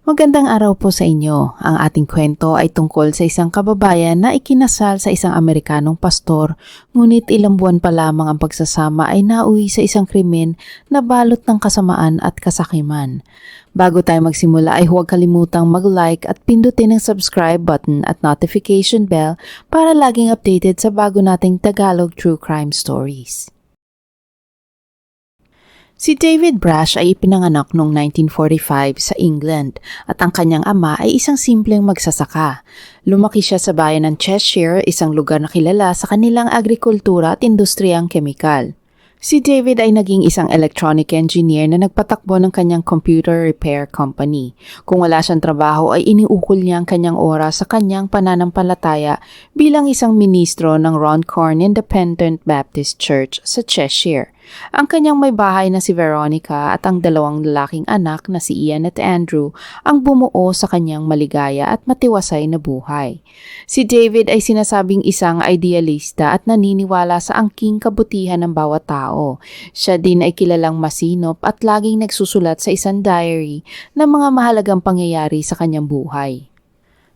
Magandang araw po sa inyo. Ang ating kwento ay tungkol sa isang kababayan na ikinasal sa isang Amerikanong pastor, ngunit ilang buwan pa lamang ang pagsasama ay nauwi sa isang krimen na balot ng kasamaan at kasakiman. Bago tayo magsimula ay huwag kalimutang mag-like at pindutin ang subscribe button at notification bell para laging updated sa bago nating Tagalog True Crime Stories. Si David Brash ay ipinanganak noong 1945 sa England at ang kanyang ama ay isang simpleng magsasaka. Lumaki siya sa bayan ng Cheshire, isang lugar na kilala sa kanilang agrikultura at industriyang kemikal. Si David ay naging isang electronic engineer na nagpatakbo ng kanyang computer repair company. Kung wala siyang trabaho ay iniukol niya ang kanyang oras sa kanyang pananampalataya bilang isang ministro ng Runcorn Independent Baptist Church sa Cheshire. Ang kanyang may bahay na si Veronica at ang dalawang lalaking anak na si Ian at Andrew ang bumuo sa kanyang maligaya at matiwasay na buhay. Si David ay sinasabing isang idealista at naniniwala sa angking kabutihan ng bawat tao. Siya din ay kilalang masinop at laging nagsusulat sa isang diary ng mga mahalagang pangyayari sa kanyang buhay.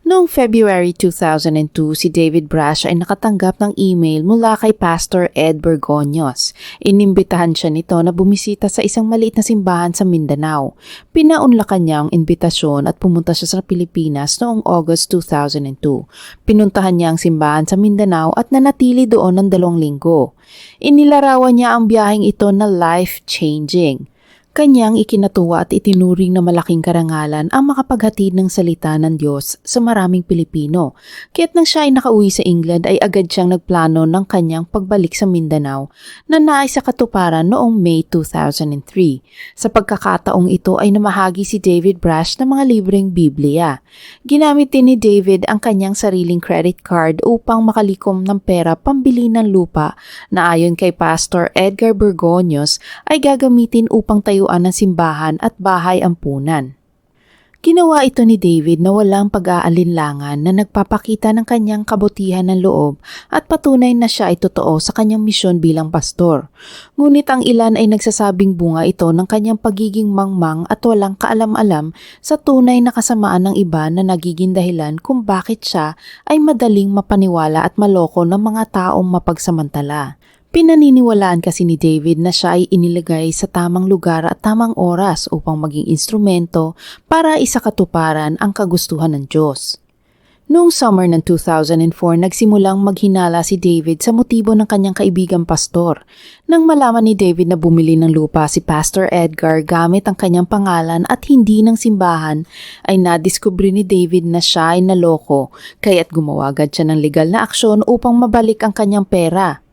Noong February 2002, si David Brash ay nakatanggap ng email mula kay Pastor Ed Bergonyos. Inimbitahan siya nito na bumisita sa isang maliit na simbahan sa Mindanao. Pinaunlakan niya ang imbitasyon at pumunta siya sa Pilipinas noong August 2002. Pinuntahan niya ang simbahan sa Mindanao at nanatili doon ng dalawang linggo. Inilarawan niya ang biyaheng ito na life-changing. Kanyang ikinatuwa at itinuring na malaking karangalan ang makapaghatid ng salita ng Diyos sa maraming Pilipino. Kaya't nang siya ay nakauwi sa England ay agad siyang nagplano ng kanyang pagbalik sa Mindanao na naay sa katuparan noong May 2003. Sa pagkakataong ito ay namahagi si David Brash ng mga libreng Biblia. Ginamit din ni David ang kanyang sariling credit card upang makalikom ng pera pambili ng lupa na ayon kay Pastor Edgar Bergonyos ay gagamitin upang tayo ng simbahan at bahay ampunan. Ginawa ito ni David na walang pag-aalinlangan na nagpapakita ng kanyang kabutihan ng loob at patunay na siya ay totoo sa kanyang misyon bilang pastor. Ngunit ang ilan ay nagsasabing bunga ito ng kanyang pagiging mangmang at walang kaalam-alam sa tunay na kasamaan ng iba na nagiging dahilan kung bakit siya ay madaling mapaniwala at maloko ng mga taong mapagsamantala. Pinaniniwalaan kasi ni David na siya ay inilagay sa tamang lugar at tamang oras upang maging instrumento para isakatuparan ang kagustuhan ng Diyos. Noong summer ng 2004, nagsimulang maghinala si David sa motibo ng kanyang kaibigang pastor. Nang malaman ni David na bumili ng lupa si Pastor Edgar gamit ang kanyang pangalan at hindi ng simbahan, ay nadiskubre ni David na siya ay naloko, kaya't gumawa agad siya ng legal na aksyon upang mabalik ang kanyang pera.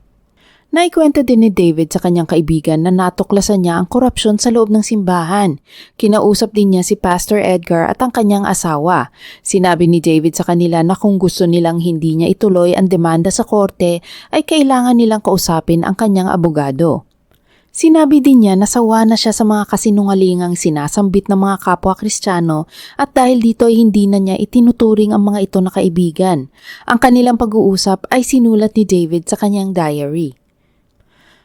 Naikwento din ni David sa kanyang kaibigan na natuklasan niya ang korupsyon sa loob ng simbahan. Kinausap din niya si Pastor Edgar at ang kanyang asawa. Sinabi ni David sa kanila na kung gusto nilang hindi niya ituloy ang demanda sa korte ay kailangan nilang kausapin ang kanyang abogado. Sinabi din niya na sawa na siya sa mga kasinungalingang sinasambit ng mga kapwa kristyano at dahil dito ay hindi na niya itinuturing ang mga ito na kaibigan. Ang kanilang pag-uusap ay sinulat ni David sa kanyang diary.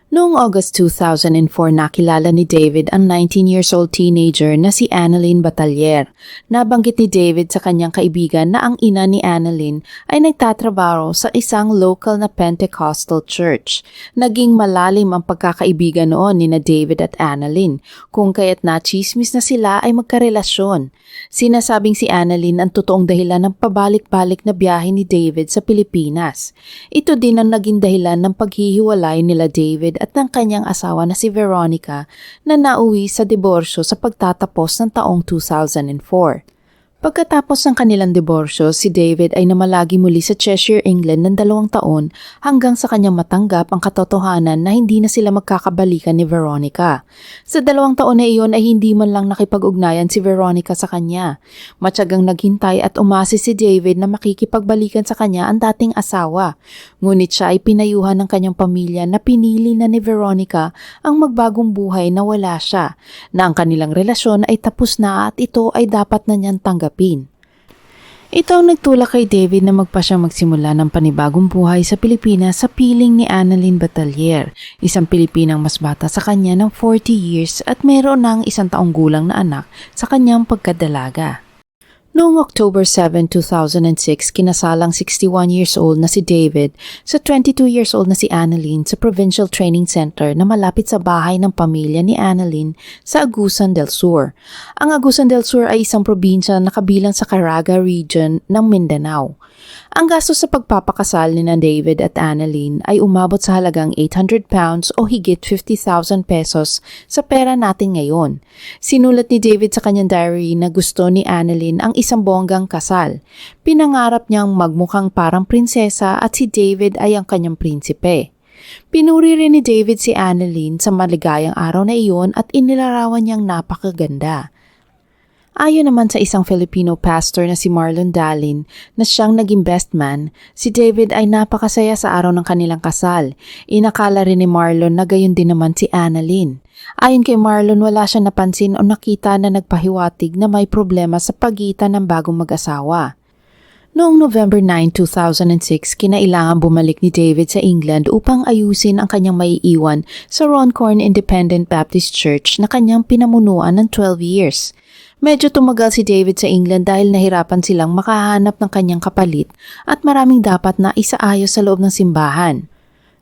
Noong August 2004, nakilala ni David ang 19 years old teenager na si Annalyn Batalier. Nabanggit ni David sa kanyang kaibigan na ang ina ni Annalyn ay nagtatrabaho sa isang local na Pentecostal church. Naging malalim ang pagkakaibigan noon ni na David at Annalyn, kung kaya't nachismis na sila ay magkarelasyon. Sinasabing si Annalyn ang totoong dahilan ng pabalik-balik na biyahe ni David sa Pilipinas. Ito din ang naging dahilan ng paghihiwalay nila David at ng kanyang asawa na si Veronica na nauwi sa diborsyo sa pagtatapos ng taong 2004. Pagkatapos ng kanilang diborsyo, si David ay namalagi muli sa Cheshire, England ng dalawang taon hanggang sa kanyang matanggap ang katotohanan na hindi na sila magkakabalikan ni Veronica. Sa dalawang taon na iyon ay hindi man lang nakipag-ugnayan si Veronica sa kanya. Matyagang naghintay at umasi si David na makikipagbalikan sa kanya ang dating asawa. Ngunit siya ay pinayuhan ng kanyang pamilya na pinili na ni Veronica ang magbagong buhay na wala siya, na ang kanilang relasyon ay tapos na at ito ay dapat na niyang tanggapin tanggapin. Ito ang nagtulak kay David na magpa siyang magsimula ng panibagong buhay sa Pilipinas sa piling ni Annalyn Batalier, isang Pilipinang mas bata sa kanya ng 40 years at meron ng isang taong gulang na anak sa kanyang pagkadalaga. Noong October 7, 2006, kinasalang 61 years old na si David sa 22 years old na si Annalyn sa Provincial Training Center na malapit sa bahay ng pamilya ni Annalyn sa Agusan del Sur. Ang Agusan del Sur ay isang probinsya na kabilang sa Caraga region ng Mindanao. Ang gastos sa pagpapakasal ni na David at Annalyn ay umabot sa halagang 800 pounds o higit 50,000 pesos sa pera natin ngayon. Sinulat ni David sa kanyang diary na gusto ni Annalyn ang isang bonggang kasal. Pinangarap niyang magmukhang parang prinsesa at si David ay ang kanyang prinsipe. Pinuri rin ni David si Annalyn sa maligayang araw na iyon at inilarawan niyang napakaganda. Ayon naman sa isang Filipino pastor na si Marlon Dalin na siyang naging best man, si David ay napakasaya sa araw ng kanilang kasal. Inakala rin ni Marlon na gayon din naman si Annalyn. Ayon kay Marlon, wala siya napansin o nakita na nagpahiwatig na may problema sa pagitan ng bagong mag-asawa. Noong November 9, 2006, kinailangan bumalik ni David sa England upang ayusin ang kanyang maiiwan sa Roncorn Independent Baptist Church na kanyang pinamunuan ng 12 years. Medyo tumagal si David sa England dahil nahirapan silang makahanap ng kanyang kapalit at maraming dapat na isaayos sa loob ng simbahan.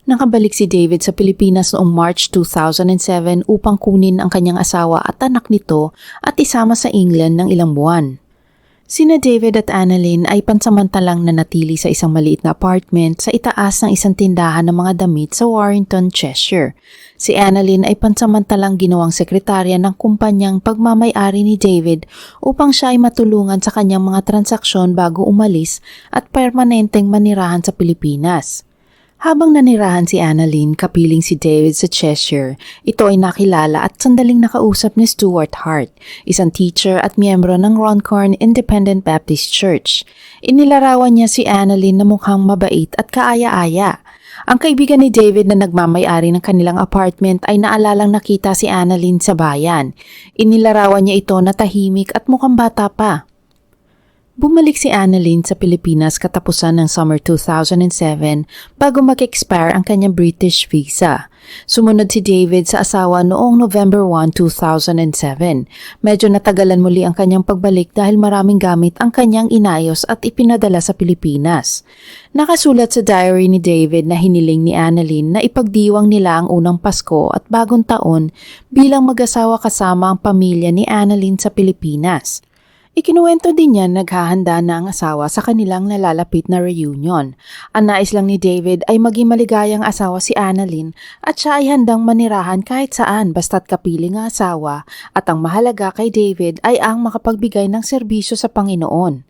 Nakabalik si David sa Pilipinas noong March 2007 upang kunin ang kanyang asawa at anak nito at isama sa England ng ilang buwan. Sina David at Annalyn ay pansamantalang nanatili sa isang maliit na apartment sa itaas ng isang tindahan ng mga damit sa Warrington, Cheshire. Si Annalyn ay pansamantalang ginawang sekretarya ng kumpanyang pagmamayari ni David upang siya ay matulungan sa kanyang mga transaksyon bago umalis at permanenteng manirahan sa Pilipinas. Habang nanirahan si Annalyn kapiling si David sa Cheshire, ito ay nakilala at sandaling nakausap ni Stuart Hart, isang teacher at miyembro ng Roncorn Independent Baptist Church. Inilarawan niya si Annalyn na mukhang mabait at kaaya-aya. Ang kaibigan ni David na nagmamayari ng kanilang apartment ay naalalang nakita si Annalyn sa bayan. Inilarawan niya ito na tahimik at mukhang bata pa. Bumalik si Annalyn sa Pilipinas katapusan ng summer 2007 bago mag-expire ang kanyang British visa. Sumunod si David sa asawa noong November 1, 2007. Medyo natagalan muli ang kanyang pagbalik dahil maraming gamit ang kanyang inayos at ipinadala sa Pilipinas. Nakasulat sa diary ni David na hiniling ni Annalyn na ipagdiwang nila ang unang Pasko at bagong taon bilang mag-asawa kasama ang pamilya ni Annalyn sa Pilipinas. Ikinuwento din niya naghahanda na ang asawa sa kanilang nalalapit na reunion. Ang lang ni David ay maging maligayang asawa si Annalyn at siya ay handang manirahan kahit saan basta't kapiling ang asawa at ang mahalaga kay David ay ang makapagbigay ng serbisyo sa Panginoon.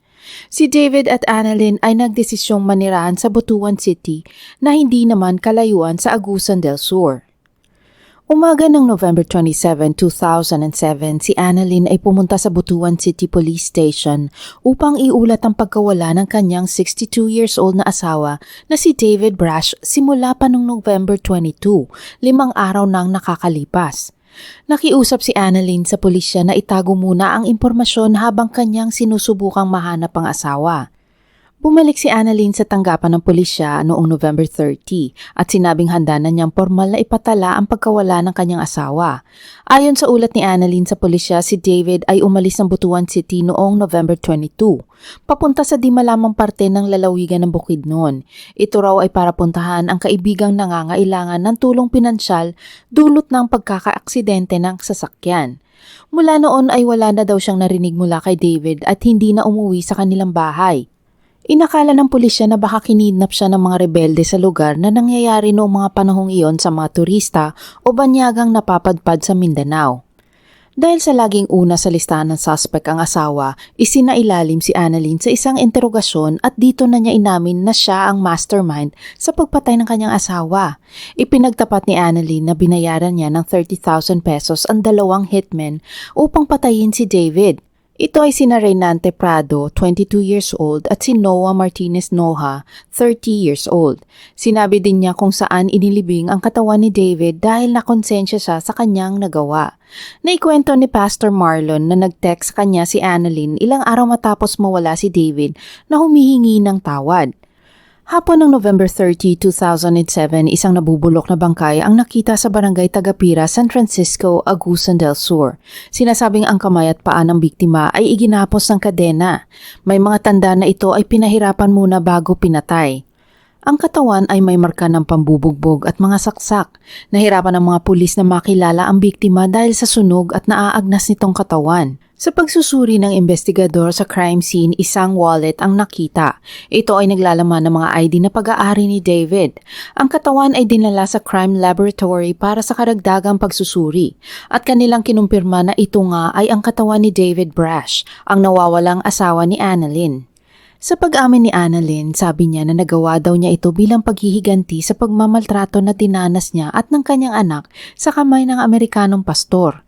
Si David at Annalyn ay nagdesisyong manirahan sa Butuan City na hindi naman kalayuan sa Agusan del Sur. Umaga ng November 27, 2007, si Annalyn ay pumunta sa Butuan City Police Station upang iulat ang pagkawala ng kanyang 62 years old na asawa na si David Brash simula pa noong November 22, limang araw nang nakakalipas. Nakiusap si Annalyn sa pulisya na itago muna ang impormasyon habang kanyang sinusubukang mahanap ang asawa. Bumalik si Annalyn sa tanggapan ng pulisya noong November 30 at sinabing handa na niyang formal na ipatala ang pagkawala ng kanyang asawa. Ayon sa ulat ni Annalyn sa pulisya, si David ay umalis ng Butuan City noong November 22, papunta sa di malamang parte ng lalawigan ng Bukidnon. Ito raw ay para puntahan ang kaibigang nangangailangan ng tulong pinansyal dulot ng pagkakaaksidente ng sasakyan. Mula noon ay wala na daw siyang narinig mula kay David at hindi na umuwi sa kanilang bahay. Inakala ng pulisya na baka kinidnap siya ng mga rebelde sa lugar na nangyayari noong mga panahong iyon sa mga turista o banyagang napapadpad sa Mindanao. Dahil sa laging una sa listahan ng suspect ang asawa, isinailalim si Annalyn sa isang interogasyon at dito na niya inamin na siya ang mastermind sa pagpatay ng kanyang asawa. Ipinagtapat ni Annalyn na binayaran niya ng 30,000 pesos ang dalawang hitmen upang patayin si David. Ito ay sina Reynante Prado, 22 years old, at si Noah Martinez Noha, 30 years old. Sinabi din niya kung saan inilibing ang katawan ni David dahil nakonsensya siya sa kanyang nagawa. Naikwento ni Pastor Marlon na nag-text kanya si Annalyn ilang araw matapos mawala si David na humihingi ng tawad. Hapon ng November 30, 2007, isang nabubulok na bangkay ang nakita sa barangay Tagapira, San Francisco, Agusan del Sur. Sinasabing ang kamay at paa ng biktima ay iginapos ng kadena. May mga tanda na ito ay pinahirapan muna bago pinatay. Ang katawan ay may marka ng pambubugbog at mga saksak. Nahirapan ng mga pulis na makilala ang biktima dahil sa sunog at naaagnas nitong katawan. Sa pagsusuri ng investigador sa crime scene, isang wallet ang nakita. Ito ay naglalaman ng mga ID na pag-aari ni David. Ang katawan ay dinala sa crime laboratory para sa karagdagang pagsusuri. At kanilang kinumpirma na ito nga ay ang katawan ni David Brash, ang nawawalang asawa ni Annalyn. Sa pag-amin ni Annalyn, sabi niya na nagawa daw niya ito bilang paghihiganti sa pagmamaltrato na dinanas niya at ng kanyang anak sa kamay ng Amerikanong pastor.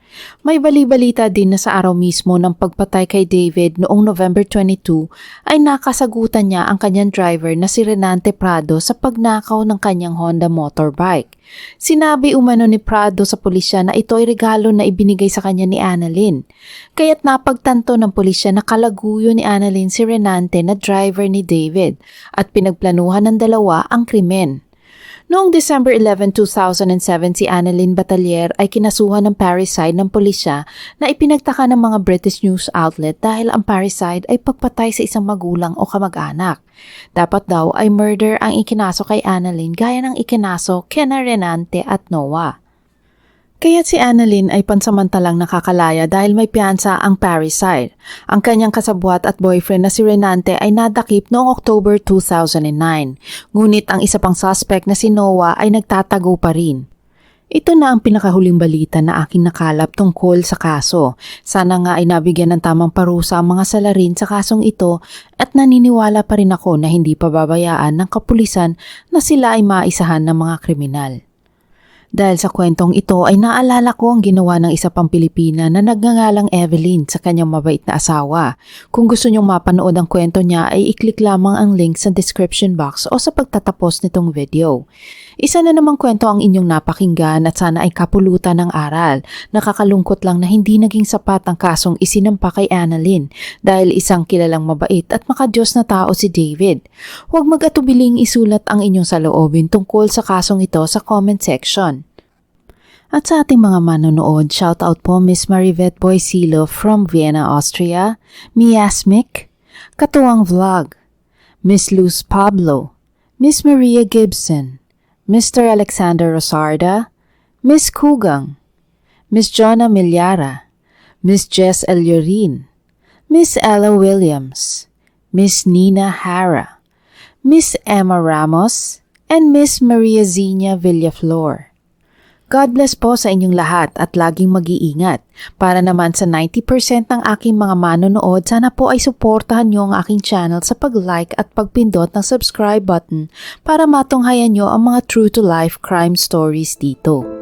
May bali-balita din na sa araw mismo ng pagpatay kay David noong November 22 ay nakasagutan niya ang kanyang driver na si Renante Prado sa pagnakaw ng kanyang Honda motorbike. Sinabi umano ni Prado sa pulisya na ito ay regalo na ibinigay sa kanya ni Annalyn. Kaya't napagtanto ng pulisya na kalaguyo ni Annalyn si Renante na driver ni David at pinagplanuhan ng dalawa ang krimen. Noong December 11, 2007, si Annalyn Batalier ay kinasuhan ng parricide ng pulisya na ipinagtaka ng mga British news outlet dahil ang parricide ay pagpatay sa isang magulang o kamag-anak. Dapat daw ay murder ang ikinaso kay Annalyn gaya ng ikinaso kina Renante at Noah. Kaya si Annalyn ay pansamantalang nakakalaya dahil may piyansa ang parricide. Ang kanyang kasabwat at boyfriend na si Renante ay nadakip noong October 2009. Ngunit ang isa pang suspect na si Noah ay nagtatago pa rin. Ito na ang pinakahuling balita na aking nakalap tungkol sa kaso. Sana nga ay nabigyan ng tamang parusa ang mga salarin sa kasong ito at naniniwala pa rin ako na hindi pababayaan ng kapulisan na sila ay maisahan ng mga kriminal. Dahil sa kwentong ito ay naalala ko ang ginawa ng isa pang Pilipina na nagngangalang Evelyn sa kanyang mabait na asawa. Kung gusto nyong mapanood ang kwento niya ay i-click lamang ang link sa description box o sa pagtatapos nitong video. Isa na namang kwento ang inyong napakinggan at sana ay kapulutan ng aral. Nakakalungkot lang na hindi naging sapat ang kasong isinampa kay Annalyn dahil isang kilalang mabait at makadiyos na tao si David. Huwag mag-atubiling isulat ang inyong saloobin tungkol sa kasong ito sa comment section. At sa ating mga manonood, shout out po Miss Marivet Boysilo from Vienna, Austria, Miasmic, Katuwang Vlog, Miss Luz Pablo, Miss Maria Gibson, Mr. Alexander Rosarda, Miss Kugang, Miss Jonna Milyara, Miss Jess Eliorin, Miss Ella Williams, Miss Nina Hara, Miss Emma Ramos, and Miss Maria Zina Villaflor. God bless po sa inyong lahat at laging mag-iingat. Para naman sa 90% ng aking mga manonood, sana po ay suportahan nyo ang aking channel sa pag-like at pagpindot ng subscribe button para matunghayan nyo ang mga true-to-life crime stories dito.